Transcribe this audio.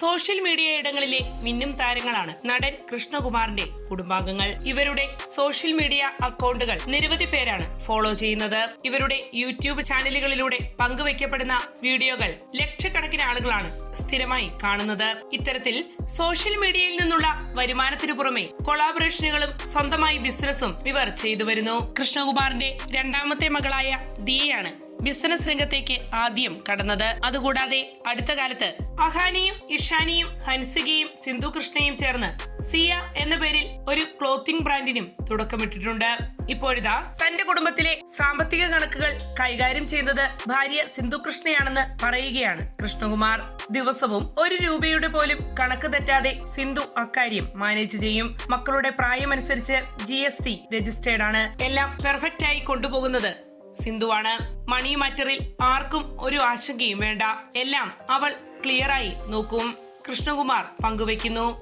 Social media ഇടങ്ങളിലെ മിന്നും താരങ്ങളാണ് നടൻ കൃഷ്ണകുമാറിന്റെ കുടുംബാംഗങ്ങൾ. ഇവരുടെ സോഷ്യൽ മീഡിയ അക്കൗണ്ടുകൾ നിരവധി പേരാണ് ഫോളോ ചെയ്യുന്നത്. ഇവരുടെ യൂട്യൂബ് ചാനലുകളിലൂടെ പങ്കുവയ്ക്കപ്പെടുന്ന വീഡിയോകൾ ലക്ഷക്കണക്കിന് ആളുകളാണ് സ്ഥിരമായി കാണുന്നത്. ഇത്തരത്തിൽ സോഷ്യൽ മീഡിയയിൽ നിന്നുള്ള വരുമാനത്തിനു പുറമെ കൊളാബറേഷനുകളും സ്വന്തമായി ബിസിനസ്സും ഇവർ ചെയ്തു വരുന്നു കൃഷ്ണകുമാറിന്റെ രണ്ടാമത്തെ മകളായ ദിയയാണ് ബിസിനസ് രംഗത്തേക്ക് ആദ്യം കടന്നത്. അതുകൂടാതെ അടുത്ത കാലത്ത് അഹാനിയും ഇഷാനിയും ഹൻസികയും സിന്ധു കൃഷ്ണയും ചേർന്ന് സിയ എന്ന പേരിൽ ഒരു ക്ലോത്തിംഗ് ബ്രാൻഡിനും തുടക്കമിട്ടിട്ടുണ്ട്. ഇപ്പോഴിതാ തന്റെ കുടുംബത്തിലെ സാമ്പത്തിക കണക്കുകൾ കൈകാര്യം ചെയ്യുന്നത് ഭാര്യ സിന്ധു കൃഷ്ണയാണെന്ന് പറയുകയാണ് കൃഷ്ണകുമാർ. ദിവസവും ഒരു രൂപയുടെ പോലും കണക്ക് തെറ്റാതെ സിന്ധു അക്കാര്യം മാനേജ് ചെയ്യും. മക്കളുടെ പ്രായമനുസരിച്ച് ജി എസ് ടി രജിസ്റ്റേർഡ് ആണ്. എല്ലാം പെർഫെക്റ്റ് ആയി കൊണ്ടുപോകുന്നത് സിന്ധുവാണ്. മണി മാറ്ററിൽ ആർക്കും ഒരു ആശങ്കയും വേണ്ട. എല്ലാം അവൾ ക്ലിയറായി നോക്കും. കൃഷ്ണകുമാർ പങ്കുവയ്ക്കുന്നു.